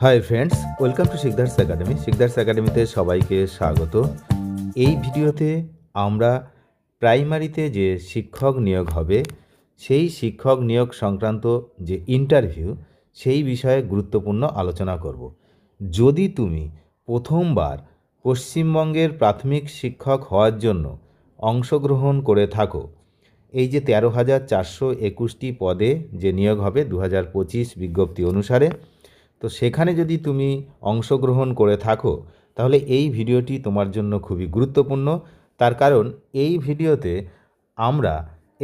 Hi friends welcome to Sikdar's academy Sikdar's একাডেমিতে সবাইকে স্বাগত। এই ভিডিওতে আমরা প্রাইমারিতে যে শিক্ষক নিয়োগ হবে, সেই শিক্ষক নিয়োগ সংক্রান্ত যে ইন্টারভিউ সেই বিষয়ে গুরুত্বপূর্ণ আলোচনা করব। যদি তুমি প্রথমবার পশ্চিমবঙ্গের প্রাথমিক শিক্ষক হওয়ার জন্য অংশগ্রহণ করে থাকো, এই যে তেরো হাজার চারশো একুশটি পদে যে নিয়োগ হবে দু হাজার পঁচিশ বিজ্ঞপ্তি অনুসারে তো সেখানে যদি তুমি অংশগ্রহণ করে থাকো, তাহলে এই ভিডিওটি তোমার জন্য খুবই গুরুত্বপূর্ণ। তার কারণ, এই ভিডিওতে আমরা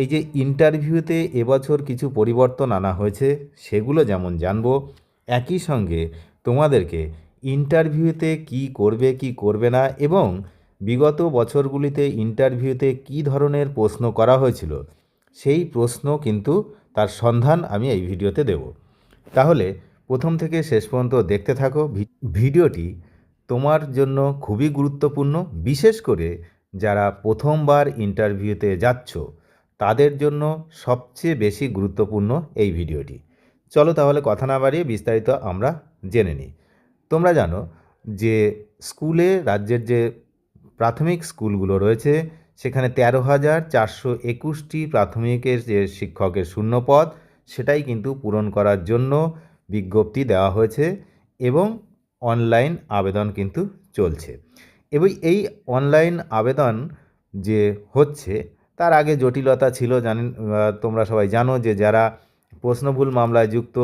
এই যে ইন্টারভিউতে এবছর কিছু পরিবর্তন আনা হয়েছে, সেগুলো যেমন জানব, একই সঙ্গে তোমাদেরকে ইন্টারভিউতে কি করবে কি করবে না এবং বিগত বছরগুলিতে ইন্টারভিউতে কি ধরনের প্রশ্ন করা হয়েছিল, সেই প্রশ্ন কিন্তু তার সন্ধান আমি এই ভিডিওতে দেব। তাহলে প্রথম থেকে শেষ পর্যন্ত দেখতে থাকো। ভিডিওটি তোমার জন্য খুবই গুরুত্বপূর্ণ। বিশেষ করে যারা প্রথমবার ইন্টারভিউতে যাচ্ছ, তাদের জন্য সবচেয়ে বেশি গুরুত্বপূর্ণ এই ভিডিওটি। চলো তাহলে কথা না বাড়িয়ে বিস্তারিত আমরা জেনে নিই। তোমরা জানো যে স্কুলে রাজ্যের যে প্রাথমিক স্কুলগুলো রয়েছে, সেখানে তেরো হাজার চারশো একুশটি প্রাথমিকের যে শিক্ষকের শূন্যপদ, সেটাই কিন্তু পূরণ করার জন্য বিজ্ঞপ্তি দেওয়া হয়েছে এবং অনলাইন আবেদন কিন্তু চলছে। এবং এই অনলাইন আবেদন যে হচ্ছে, তার আগে জটিলতা ছিল, জানেন তোমরা সবাই জানো যে যারা প্রশ্নভুল মামলায় যুক্ত,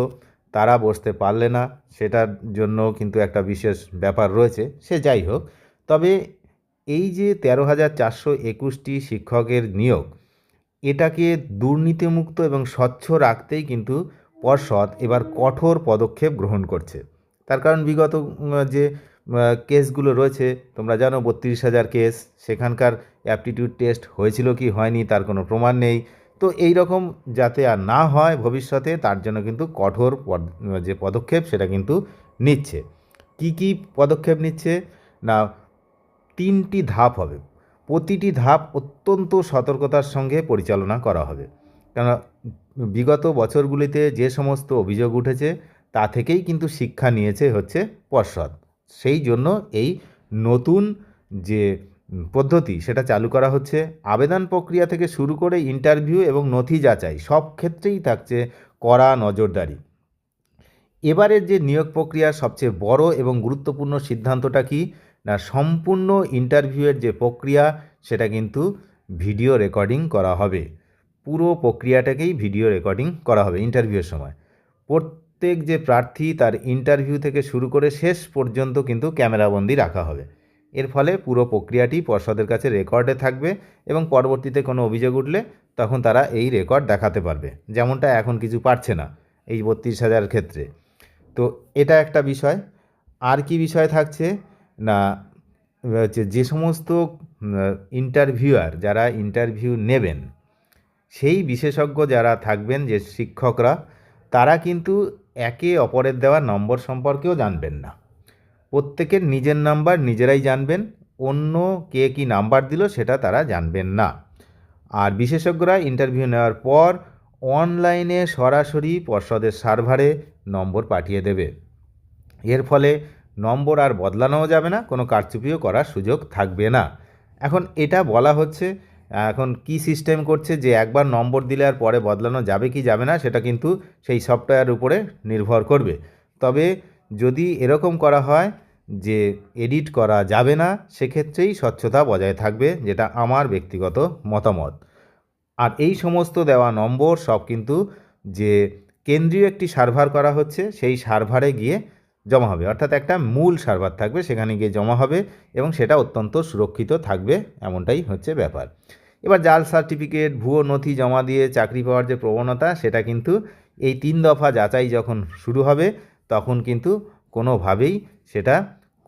তারা বসতে পারলে না। সেটার জন্য কিন্তু একটা বিশেষ ব্যাপার রয়েছে, সে যাই হোক। তবে এই যে তেরো হাজার চারশো একুশটি শিক্ষকের নিয়োগ, এটাকে দুর্নীতিমুক্ত এবং স্বচ্ছ রাখতেই কিন্তু পর্ষদ এবার কঠোর পদক্ষেপ গ্রহণ করছে। তার কারণ বিগত যে কেসগুলো রয়েছে, তোমরা জানো বত্রিশ হাজার কেস, সেখানকার অ্যাপটিটিউড টেস্ট হয়েছিল কি হয়নি তার কোনো প্রমাণ নেই। তো এই রকম যাতে আর না হয় ভবিষ্যতে, তার জন্য কিন্তু কঠোর যে পদক্ষেপ সেটা কিন্তু নিচ্ছে। কি কি পদক্ষেপ নিচ্ছে? না, তিনটি ধাপ হবে। প্রতিটি ধাপ অত্যন্ত সতর্কতার সঙ্গে পরিচালনা করা হবে। কেন বিগত বছরগুলিতে যে সমস্ত অভিযোগ উঠেছে, তা থেকেই কিন্তু শিক্ষা নিয়েছে হচ্ছে পর্ষদ। সেই জন্য এই নতুন যে পদ্ধতি, সেটা চালু করা হচ্ছে। আবেদন প্রক্রিয়া থেকে শুরু করে ইন্টারভিউ এবং নথি যাচাই, সব ক্ষেত্রেই থাকছে কড়া নজরদারি। এবারের যে নিয়োগ প্রক্রিয়ার সবচেয়ে বড় এবং গুরুত্বপূর্ণ সিদ্ধান্তটা কি? না, সম্পূর্ণ ইন্টারভিউয়ের যে প্রক্রিয়া, সেটা কিন্তু ভিডিও রেকর্ডিং করা হবে। পুরো প্রক্রিয়াটাকেই ভিডিও রেকর্ডিং করা হবে ইন্টারভিউয়ের সময়। প্রত্যেক যে প্রার্থী তার ইন্টারভিউ থেকে শুরু করে শেষ পর্যন্ত কিন্তু ক্যামেরাবন্দি রাখা হবে। এর ফলে পুরো প্রক্রিয়াটি পর্ষদের কাছে রেকর্ডে থাকবে এবং পরবর্তীতে কোনো অভিযোগ উঠলে তখন তারা এই রেকর্ড দেখাতে পারবে। যেমনটা এখন কিছু পারছে না এই বত্রিশ হাজার ক্ষেত্রে। তো এটা একটা বিষয়। আর কি বিষয় থাকছে না হচ্ছে যে সমস্ত ইন্টারভিউয়ার যারা ইন্টারভিউ নেবেন সেই বিশেষজ্ঞ যারা থাকবেন যে শিক্ষকরা, তারা কিন্তু একে অপরের দেওয়া নম্বর সম্পর্কেও জানবেন না। প্রত্যেকের নিজের নাম্বার নিজেরাই জানবেন, অন্য কে কি নাম্বার দিল সেটা তারা জানবেন না। আর বিশেষজ্ঞরা ইন্টারভিউ নেওয়ার পর অনলাইনে সরাসরি পর্ষদের সার্ভারে নম্বর পাঠিয়ে দেবে। এর ফলে নম্বর আর বদলানোও যাবে না, কোনো কারচুপিও করার সুযোগ থাকবে না। এখন এটা বলা হচ্ছে এখন কি সিস্টেম করছে যে একবার নম্বর দিলে আর পরে বদলানো যাবে কি যাবে না, সেটা কিন্তু সেই সফটওয়্যার উপরে নির্ভর করবে। তবে যদি এরকম করা হয় যে এডিট করা যাবে না, সেক্ষেত্রেই স্বচ্ছতা বজায় থাকবে, যেটা আমার ব্যক্তিগত মতামত। আর এই সমস্ত দেওয়া নম্বর সব কিন্তু যে কেন্দ্রীয় একটি সার্ভার করা হচ্ছে, সেই সার্ভারে গিয়ে জমা হবে। অর্থাৎ একটা মূল সার্ভার থাকবে, সেখানে গিয়ে জমা হবে এবং সেটা অত্যন্ত সুরক্ষিত থাকবে, এমনটাই হচ্ছে ব্যাপার। এবার জাল সার্টিফিকেট, ভুয়ো নথি জমা দিয়ে চাকরি পাওয়ার যে প্রবণতা, সেটা কিন্তু এই তিন দফা যাচাই যখন শুরু হবে, তখন কিন্তু কোনোভাবেই সেটা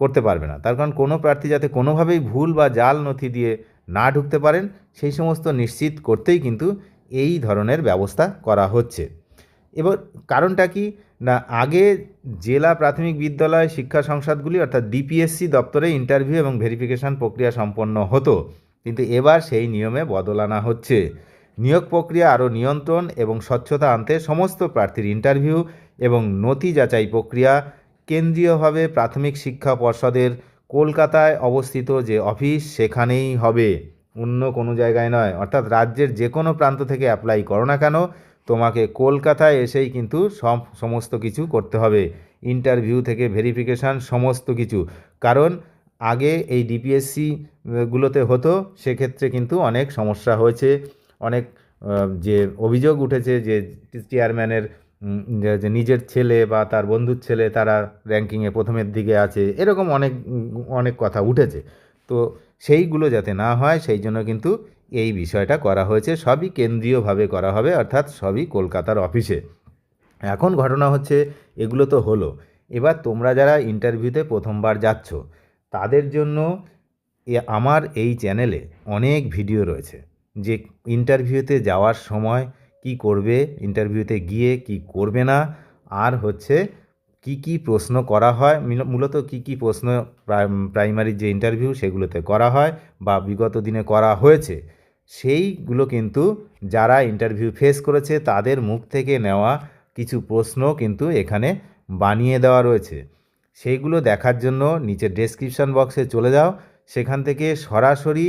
করতে পারবে না। তার কারণ কোনো প্রার্থী যাতে কোনোভাবেই ভুল বা জাল নথি দিয়ে না ঢুকতে পারেন, সেই সমস্ত নিশ্চিত করতেই কিন্তু এই ধরনের ব্যবস্থা করা হচ্ছে। এবার কারণটা কি? না, আগে জেলা প্রাথমিক বিদ্যালয় শিক্ষা সংসদগুলি, অর্থাৎ ডিপিএসসি দপ্তরে ইন্টারভিউ এবং ভেরিফিকেশন প্রক্রিয়া সম্পন্ন হতো। কিন্তু এবার সেই নিয়মে বদল আনা হচ্ছে। নিয়োগ প্রক্রিয়া আরও নিয়ন্ত্রণ এবং স্বচ্ছতা আনতে সমস্ত প্রার্থীর ইন্টারভিউ এবং নথি যাচাই প্রক্রিয়া কেন্দ্রীয়ভাবে প্রাথমিক শিক্ষা পর্ষদের কলকাতায় অবস্থিত যে অফিস সেখানেই হবে। অন্য কোনো জায়গায় নয়। অর্থাৎ রাজ্যের যে কোনো প্রান্ত থেকে অ্যাপ্লাই করো না কেন, তোমাকে কলকাতায় এসেই কিন্তু সব সমস্ত কিছু করতে হবে। ইন্টারভিউ থেকে ভেরিফিকেশান সমস্ত কিছু। কারণ আগে এই ডিপিএসসি গুলোতে হতো, সেক্ষেত্রে কিন্তু অনেক সমস্যা হয়েছে। অনেক যে অভিযোগ উঠেছে যে চেয়ারম্যানের যে- নিজের ছেলে বা তার বন্ধুর ছেলে তারা র্যাঙ্কিংয়ে প্রথমের দিকে আছে, এরকম অনেক অনেক কথা উঠেছে। তো সেইগুলো যাতে না হয়, সেই জন্য কিন্তু এই বিষয়টা করা হয়েছে। সবই কেন্দ্রীয়ভাবে করা হবে, অর্থাৎ সবই কলকাতার অফিসে। এখন ঘটনা হচ্ছে, এগুলো তো হলো। এবার তোমরা যারা ইন্টারভিউতে প্রথমবার যাচ্ছ তাদের জন্য আমার এই চ্যানেলে অনেক ভিডিও রয়েছে যে ইন্টারভিউতে যাওয়ার সময় কি করবে, ইন্টারভিউতে গিয়ে কি করবে না, আর হচ্ছে কি কি প্রশ্ন করা হয় মূলত কি কি প্রশ্ন প্রাইম- প্রাইমারি যে ইন্টারভিউ সেগুলোতে করা হয় বা বিগত দিনে করা হয়েছে, সেইগুলো কিন্তু যারা ইন্টারভিউ ফেস করেছে তাদের মুখ থেকে নেওয়া কিছু প্রশ্ন কিন্তু এখানে বানিয়ে দেওয়া রয়েছে। সেইগুলো দেখার জন্য নিচে ডেসক্রিপশন বক্সে চলে যাও। সেখান থেকে সরাসরি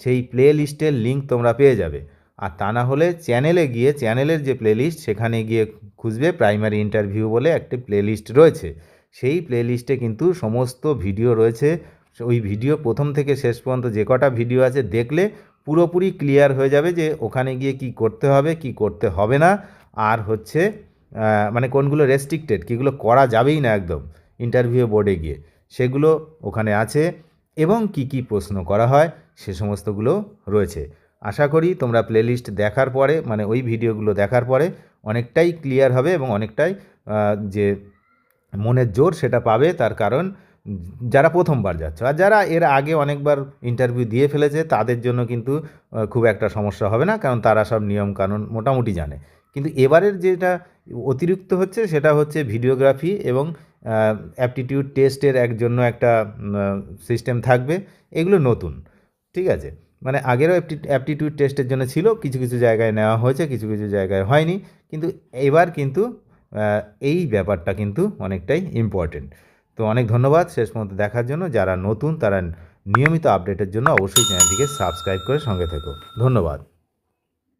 সেই প্লে লিস্টের লিঙ্ক তোমরা পেয়ে যাবে। আর তা না হলে চ্যানেলে গিয়ে চ্যানেলের যে প্লে লিস্ট সেখানে গিয়ে খুঁজবে প্রাইমারি ইন্টারভিউ বলে একটি প্লে লিস্ট রয়েছে। সেই প্লে লিস্টে কিন্তু সমস্ত ভিডিও রয়েছে। ওই ভিডিও প্রথম থেকে শেষ পর্যন্ত যে কটা ভিডিও আছে, দেখলে পুরোপুরি ক্লিয়ার হয়ে যাবে যে ওখানে গিয়ে কি করতে হবে, কি করতে হবে না। আর হচ্ছে মানে কোনগুলো রেস্ট্রিক্টেড কীগুলো করা যাবেই না একদম। ইন্টারভিউ বোর্ডে গিয়ে। সেগুলো ওখানে আছে এবং কি কি প্রশ্ন করা হয় সে সমস্তগুলো রয়েছে। আশা করি তোমরা প্লেলিস্ট দেখার পরে মানে ওই ভিডিওগুলো দেখার পরে অনেকটাই ক্লিয়ার হবে এবং অনেকটাই যে মনের জোর সেটা পাবে তার কারণ যারা প্রথমবার যাচ্ছে। আর যারা এর আগে অনেকবার ইন্টারভিউ দিয়ে ফেলেছে তাদের জন্য কিন্তু খুব একটা সমস্যা হবে না কারণ তারা সব নিয়ম কানুন মোটামুটি জানে। কিন্তু এবারের যেটা অতিরিক্ত হচ্ছে সেটা হচ্ছে ভিডিওগ্রাফি এবং অ্যাপটিটিউড টেস্টের এক জন্য একটা সিস্টেম থাকবে। এগুলো নতুন, ঠিক আছে? মানে আগেরও অ্যাপটিটিউড টেস্টের জন্য ছিল, কিছু কিছু জায়গায় নেওয়া হয়েছে, কিছু কিছু জায়গায় হয়নি। কিন্তু এবার কিন্তু এই ব্যাপারটা কিন্তু অনেকটাই ইম্পর্টেন্ট তো অনেক ধন্যবাদ শেষ পর্যন্ত দেখার জন্য। যারা নতুন, তারা নিয়মিত আপডেটের জন্য অবশ্যই চ্যানেলটিকে সাবস্ক্রাইব করে সঙ্গে থেকো। ধন্যবাদ।